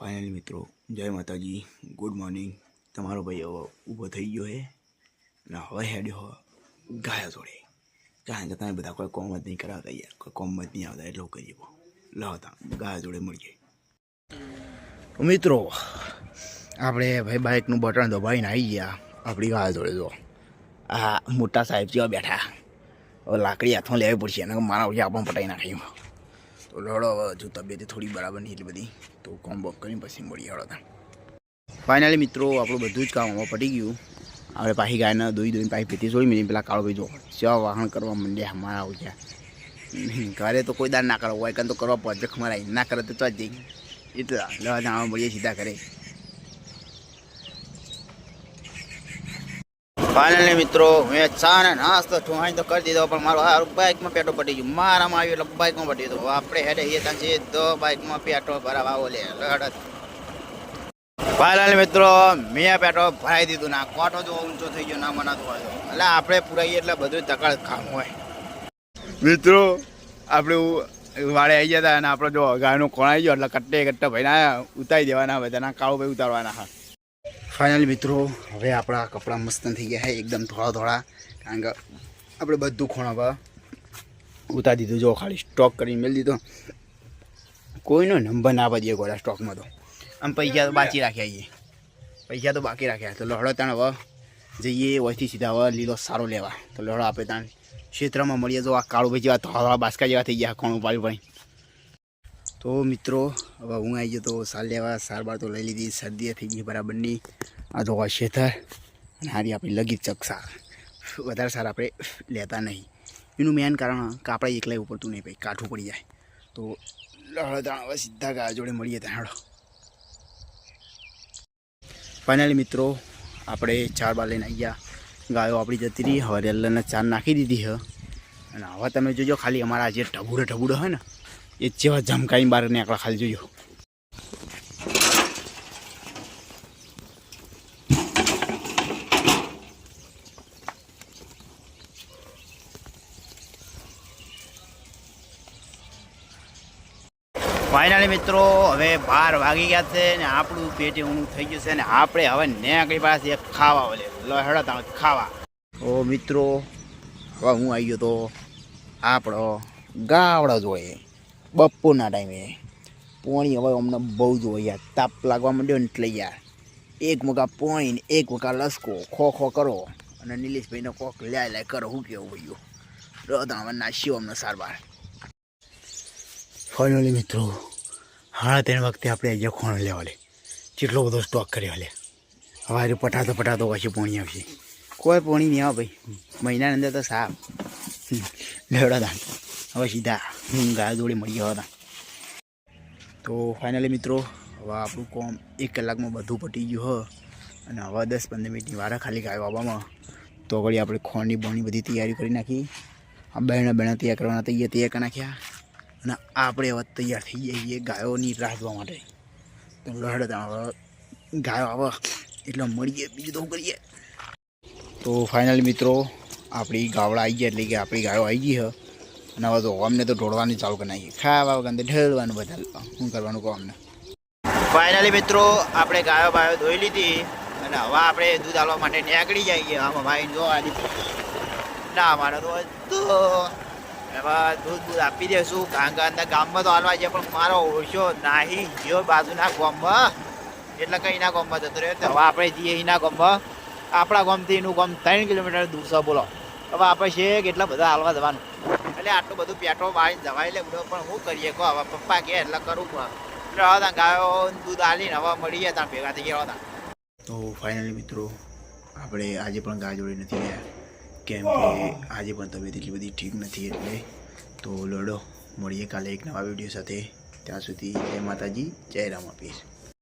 Finally મિત્રો, જય માતાજી. ગુડ મોર્નિંગ તમારો ભાઈ હવે ઊભો થઈ ગયો છે. અને હવે હેડ્યો ગાયો જોડે. કારણ કે તમે બધા કોઈ કોમ જ નહીં કરાવતા યાર. કોઈ કોમ જ નહીં આવતા, એટલું કરીએ લાવતા ગાયો જોડે મળીએ. મિત્રો, આપણે ભાઈ બાઇકનું બટન દબાવીને આવી ગયા. આપણી ગાયો જોડે જો. આ મોટા સાહેબ જેવા બેઠા. હવે લાકડી હાથમાં લેવી પડશે અને મારા પછી આપણને પટાઈ નાખ્યું તો લડો, હવે હજુ તબિયત થોડી બરાબર નહીં એટલી બધી. તો કોમ બોક કરીને પછી મળીએ હળો ફાઇનલી મિત્રો, આપણું બધું જ કામ હવે પટી ગયું. આપણે પાછી ગાયને દોઈ દોઈને પાછી પીતી જોઈ મિલી પેલા કાળો ભાઈ જો સેવા વાહન કરવા માંડ્યા અમારા આવું ગયા ઘરે તો કોઈ દાર ના કરો, હોય કાં તો કરવા પ્રોજેક્ટ મારા ના કરે તો જ જઈ. એટલા લેવા જાણવા મળીએ સીધા કરે ફાઇનલી મિત્રો, મેં ચા ને નાસ્તો ઠુહાઈ તો કરી દીધો, પણ મારો આ બાઇકમાં પેટો પટી ગયું. મારામાં આવ્યું એટલે બાઇકમાં પટી દીધું આપણે હેડે એ ત્યાં સીધો બાઇકમાં પેટો ભરાવા આવો લે લડત ફાઇનલી મિત્રો, મેં પેટો ભરાઈ દીધું ના કોટો જો ઊંચો થઈ ગયો ના મનાતો હોય એટલે આપણે પુરાઈએ એટલે બધું તકડ કામ હોય. મિત્રો, આપણે વાળે આવી ગયા હતા અને આપણે જો ગાયનું કોણ આવી ગયો એટલે કટ્ટે કટ્ટે ભાઈ ઉતારી દેવાના, બધાના કાળો ભાઈ ઉતારવાના હા. ફાઇનલી મિત્રો, હવે આપણા કપડાં મસ્ત થઈ ગયા છે, એકદમ થોડા થોડા કારણ કે આપણે બધું ખૂણા પર ઉતારી દીધું. જો ખાલી સ્ટોક કરીને મેળ દીધો. કોઈનો નંબર ના દઈએ ગોળા સ્ટોકમાં તો. આમ પૈસા તો બાકી રાખ્યા છીએ. પૈસા તો બાકી રાખ્યા. તો લહડો ત્યાં હવે જઈએ, વહીથી સીધા હવે લીલો સારો લેવા. તો લહડો આપણે ત્યાં ક્ષેત્રમાં મળીએ. તો આ કાળુભાઈ જેવા ધોળા બાસકા જેવા થઈ ગયા કોણું ઉપાડ્યું પડી તો મિત્રો, હવે હું આવી ગયો તો સાર લેવા સારવાર તો લઈ લીધી શરદી થઈ ગઈ બરાબરની આ તો શેતર, અને હારી આપણી લગી ચકસા વધારે સાર આપણે લેતા નહીં. એનું મેન કારણ કે આપણે એકલા ઉપરતું નહીં, ભાઈ, કાઠું પડી જાય. તો લહડો હવે સીધા ગાય જોડે મળીએ ત્યાં હળો ફાઇનલી મિત્રો, આપણે ચાર બાર લઈને આવી ગયા. ગાયો આપણી જતી રહી, હવે રેલને ચાર નાખી દીધી હ. અને હવે તમે જોજો ખાલી અમારા જે ઢબુડો ઢબુડો હોય ને એ જેવા ઝમકાઈ બહાર નીકળા ખાલી જોયો. ફાઇનલી મિત્રો, હવે બાર વાગી ગયા છે ને આપણું પેટી ઊંડું થઈ ગયું છે ને આપણે હવે નેકડી પાસે એક ખાવા ઓલે લહેડા તમે, ખાવા. ઓ મિત્રો, હવે હું આવી ગયો તો આપણો ગાવડો જોઈએ. બપોરના ટાઈમે. પોણી હવે અમને બહુ જ હોય યાર. તાપ લાગવા માંડ્યો ને એટલે યાર. એક મગા પોણી એક મગા લસકો. ખો ખો કરો. અને નિલેશભાઈને કોક લ્યાય લાય કરો. હું કેવું ભાઈઓ નાશ્યો અમને સારવાર. ફાઇનલી મિત્રો હા તેના વખતે આપણે જખોણ ખોણ લેવા લે. કેટલો બધો સ્ટોક કર્યો લે. હવે પટાતો પટાતો પછી પોણી આવશે. કોઈ પોણી નહીં આવે ભાઈ. મહિનાની અંદર તો સાફ. લેવડા દાન હવે સીધા હું ગાય જોડે મળી ગયા હતા. તો ફાઇનલી મિત્રો, હવે આપણું કોમ એક કલાકમાં બધું પટી ગયું હ. અને હવે દસ પંદર મિનિટની વાર ખાલી ગાયો આવવામાં. તો વળી આપણે ખોણની બોની બધી તૈયારી કરી નાખી. આ બહેણા બહેણા તૈયાર કરવાના તૈયાર તૈયાર કરી નાખ્યા. અને આપણે હવે તૈયાર થઈ જઈએ ગાયોની રાહ જોવા માટે. તો લડત હવે ગાયો આવે, એટલે મળીએ, બીજું તો શું કરીએ? તો ફાઇનલી મિત્રો, આપણી ગાવડા આવી ગયા એટલે કે આપણી ગાયો આવી ગઈ હ. અને તો અમને તો ઢોળવાની ચાલુ કરી નાખી. ખાવા વગર ઢેળવાનું બધા શું કરવાનું કહો અમને? ફાઇનલી મિત્રો, આપણે ગાયો બાયો ધોઈ લીધી અને હવે આપણે દૂધ આલવા માટે નીકળી જઈએ. આમાં ભાઈ જો આની ના મારે તો એમાં દૂધ દૂધ આપી દેશું. કારણ કે અંદર ગામમાં તો હાલવા છે પણ મારો ઓછો નાહી ગયો બાજુના ગામમાં. એટલે કઈ ના ગામમાં જતો રહ્યો. હવે આપણે જઈએ એના ગામમાં. આપણા ગામથી એનું ગામ ત્રણ કિલોમીટર દૂર છે, બોલો. હવે આપણે છે કેટલા બધા હાલવા જવાનું. એટલે આટલું બધું પેટ્રોલ મારીને જવાય લે પણ શું કરીએ કહો હવે? પપ્પા કે એટલે કરું પણ એટલે હવે ગાયો દૂધ આલીને હવે મળીએ ત્યાં ભેગા થઈ ગયા હતા તો ફાઇનલી મિત્રો, આપણે આજે પણ ગાય જોડે નથી ગયા કેમ કે આજે પણ તબિયત એટલી બધી ઠીક નથી એટલે. તો લડો, મળીએ કાલે એક નવા વીડિયો સાથે. ત્યાં સુધી જય માતાજી, જય રામ આપીશ.